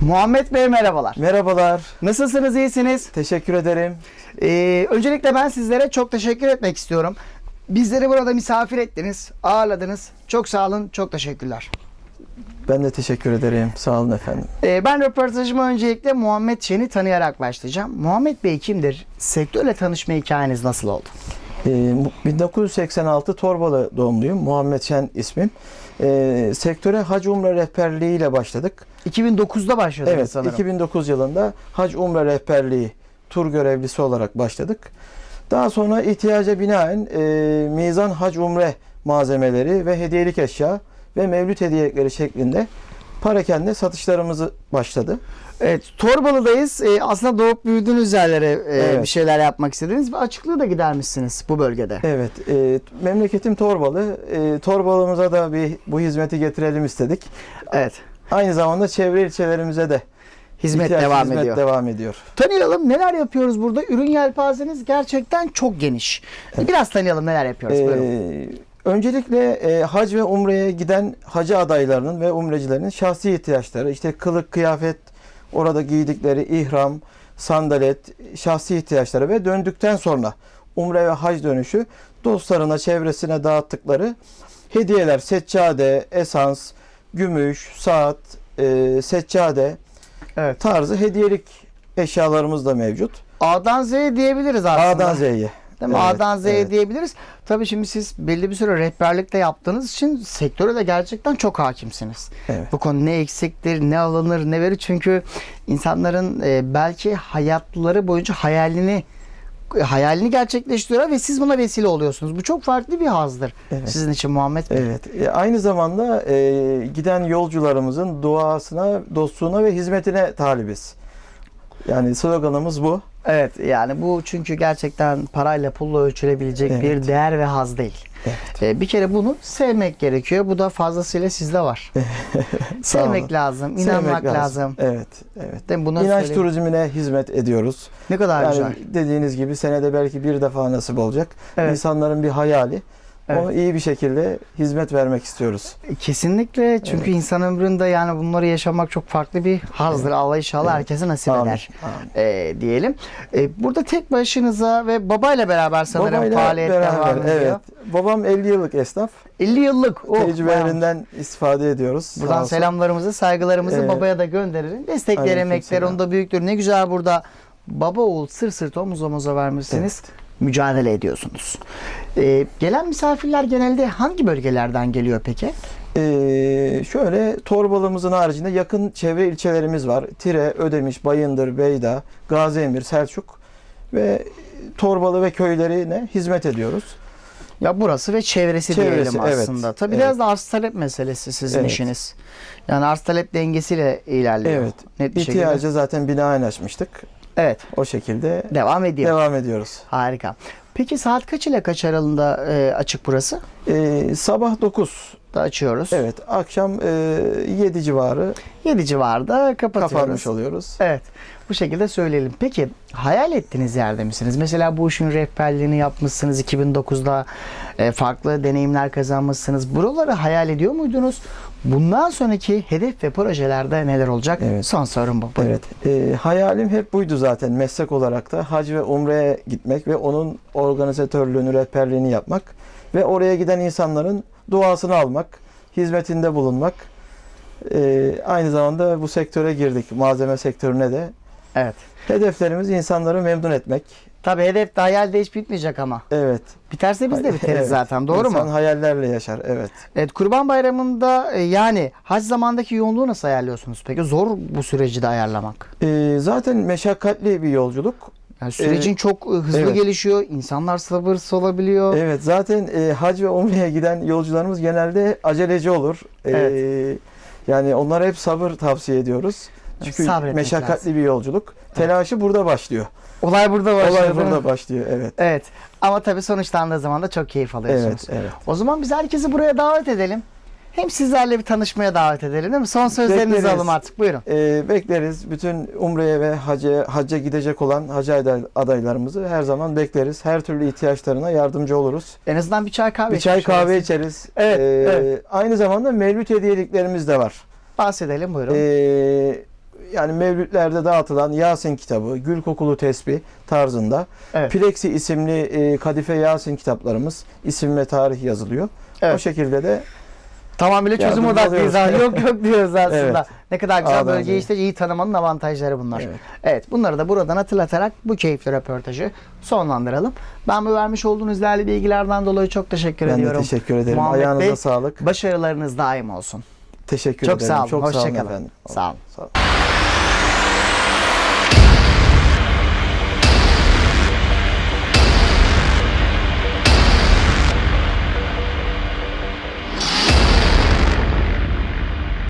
Muhammed Bey merhabalar. Merhabalar. Nasılsınız, iyisiniz? Teşekkür ederim. Ee, öncelikle ben sizlere çok teşekkür etmek istiyorum. Bizleri burada misafir ettiniz, ağırladınız. Çok sağ olun, çok teşekkürler. Ben de teşekkür ederim. Sağ olun efendim. Ee, ben röportajıma öncelikle Muhammed Şen'i tanıyarak başlayacağım. Muhammed Bey kimdir? Sektörle tanışma hikayeniz nasıl oldu? Ee, 1986 Torbalı doğumluyum. Muhammed Şen ismim. Ee, sektöre Hac Umre rehberliği ile başladık. 2009'da başladınız Evet, sanırım. 2009 yılında Hac Umre rehberliği tur görevlisi olarak başladık. Daha sonra ihtiyaca binaen e, mizan hac umre malzemeleri ve hediyelik eşya ve mevlüt hediyelikleri şeklinde parakende satışlarımızı başladı. Evet, Torbalı'dayız. Ee, aslında doğup büyüdüğünüz yerlere e, Evet. bir şeyler yapmak istediniz ve açıklığı da gidermişsiniz bu bölgede. Evet, e, memleketim Torbalı. E, Torbalımıza da bir bu hizmeti getirelim istedik. Evet, Aynı zamanda çevre ilçelerimize de hizmet ihtiyaç devam hizmet ediyor. devam ediyor. Tanıyalım neler yapıyoruz burada? Ürün yelpazeniz gerçekten çok geniş. Biraz tanıyalım neler yapıyoruz. Ee, öncelikle e, hac ve umreye giden hacı adaylarının ve umrecilerin şahsi ihtiyaçları, işte kılık, kıyafet, orada giydikleri ihram, sandalet, şahsi ihtiyaçları ve döndükten sonra umre ve hac dönüşü dostlarına, çevresine dağıttıkları hediyeler, seccade, esans, gümüş, saat, e, seccade Evet. tarzı hediyelik eşyalarımız da mevcut. A'dan Z'ye diyebiliriz aslında. A'dan Z'ye. Değil mi? Evet, A'dan Z'ye evet. diyebiliriz. Tabii şimdi siz belli bir süre rehberlikte yaptığınız için sektöre de gerçekten çok hakimsiniz. Evet. Bu konu ne eksiktir, ne alınır, ne verir. Çünkü insanların e, belki hayatları boyunca hayalini hayalini gerçekleştiriyor ve siz buna vesile oluyorsunuz. Bu çok farklı bir hazdır Evet. sizin için Muhammed Bey. Evet. E, aynı zamanda e, giden yolcularımızın duasına, dostluğuna ve hizmetine talibiz. Yani sloganımız bu. Evet yani bu çünkü gerçekten parayla pulla ölçülebilecek Evet. bir değer ve haz değil. Evet. Ee, bir kere bunu sevmek gerekiyor. Bu da fazlasıyla sizde var. Sevmek olun. lazım, Sevmek inanmak lazım. Evet. Evet. Değil mi? Buna İnanç söyleyeyim. turizmine hizmet ediyoruz. Ne kadar yani güzel. dediğiniz gibi senede belki bir defa nasip olacak. Evet. İnsanların bir hayali. Evet. Onu iyi bir şekilde hizmet vermek istiyoruz. Kesinlikle çünkü insan ömründe yani bunları yaşamak çok farklı bir hazdır. Allah inşallah Evet. herkese nasip Amin. eder. Amin. Ee, diyelim. Ee, burada tek başınıza ve babayla beraber sanırım Babayla faaliyet devam beraber, ediyor. evet. Babam 50 yıllık esnaf. 50 yıllık. Oh, bayağı- Tecrübelerinden istifade ediyoruz. Buradan selamlarımızı, saygılarımızı Evet. babaya da gönderelim. Destekleri, emekleri onda büyüktür. Ne güzel burada baba oğul sır sırt omuz omuza vermişsiniz. Mücadele ediyorsunuz. Ee, gelen misafirler genelde hangi bölgelerden geliyor peki? Ee, şöyle Torbalımızın haricinde yakın çevre ilçelerimiz var. Tire, Ödemiş, Bayındır, Beyda, Gaziemir, Selçuk ve Torbalı ve köylerine hizmet ediyoruz. Ya burası ve çevresi, Çevresi, diyelim evet. aslında. Tabii Evet. biraz da arz talep meselesi sizin Evet. işiniz. Yani arz talep dengesiyle ilerliyor. Evet. Net bir şekilde. İhtiyacı zaten binaen açmıştık. Evet. O şekilde Devam ediyor. devam ediyoruz. Harika. Peki saat kaç ile kaç aralığında e, açık burası? Ee, sabah 9, Da açıyoruz. evet akşam e, 7 civarı 7 civarda kapatıyoruz. kapanmış oluyoruz. Evet. Bu şekilde söyleyelim. Peki hayal ettiğiniz yerde misiniz? Mesela bu işin rehberliğini yapmışsınız 2009'da e, farklı deneyimler kazanmışsınız. Buraları hayal ediyor muydunuz? Bundan sonraki hedef ve projelerde neler olacak? Evet. Son sorum bu. Buyurun. Evet. e, hayalim hep buydu zaten meslek olarak da hac ve umreye gitmek ve onun organizatörlüğünü, rehberliğini yapmak ve oraya giden insanların duasını almak, hizmetinde bulunmak. E, aynı zamanda bu sektöre girdik, malzeme sektörüne de. Evet. Hedeflerimiz insanları memnun etmek. Tabii hedef de hayal de hiç bitmeyecek ama. Evet. Biterse biz de biteriz Evet. zaten. Doğru İnsan mu? hayallerle yaşar. Evet. Evet. Kurban Bayramı'nda e, yani hac zamandaki yoğunluğu nasıl ayarlıyorsunuz peki? Zor bu süreci de ayarlamak. E, zaten meşakkatli bir yolculuk. Yani sürecin çok e, hızlı evet. gelişiyor. İnsanlar sabırsız olabiliyor. Evet zaten e, hac ve umreye giden yolcularımız genelde aceleci olur. E, Yani onlara hep sabır tavsiye ediyoruz. Çünkü Sabretmek meşakkatli lazım. bir yolculuk. Telaşı burada başlıyor. Olay burada başlıyor. Olay burada başlıyor. Evet. Evet. Ama tabii sonuçlandığı zaman da çok keyif alıyorsunuz. Evet, evet. O zaman biz herkesi buraya davet edelim. Hem sizlerle bir tanışmaya davet edelim değil mi? Son sözlerinizi Bekleriz. alalım artık. Buyurun. E, bekleriz. Bütün umreye ve hacca, hacca gidecek olan hacı aday- adaylarımızı her zaman bekleriz. Her türlü ihtiyaçlarına yardımcı oluruz. En azından bir çay kahve Bir çay kahve oluruz. içeriz. Evet, E, evet. Aynı zamanda mevlüt hediyeliklerimiz de var. Bahsedelim buyurun. Ee, yani mevlütlerde dağıtılan Yasin kitabı, Gül Kokulu Tesbih tarzında Evet. Plexi isimli e, Kadife Yasin kitaplarımız isim ve tarih yazılıyor. O Evet. şekilde de Tamamıyla çözüm odaklıyız. yok yok diyoruz aslında. Evet. Ne kadar güzel bölgeyi işte iyi tanımanın avantajları bunlar. Evet. Evet. bunları da buradan hatırlatarak bu keyifli röportajı sonlandıralım. Ben bu vermiş olduğunuz değerli bilgilerden dolayı çok teşekkür ben ediyorum. teşekkür ederim. Muhammed Ayağınıza Bey, sağlık. Başarılarınız daim olsun. Teşekkür Çok ederim. sağ olun. Çok sağ olun Hoşça kalın. efendim. Sağ olun. Sağ olun.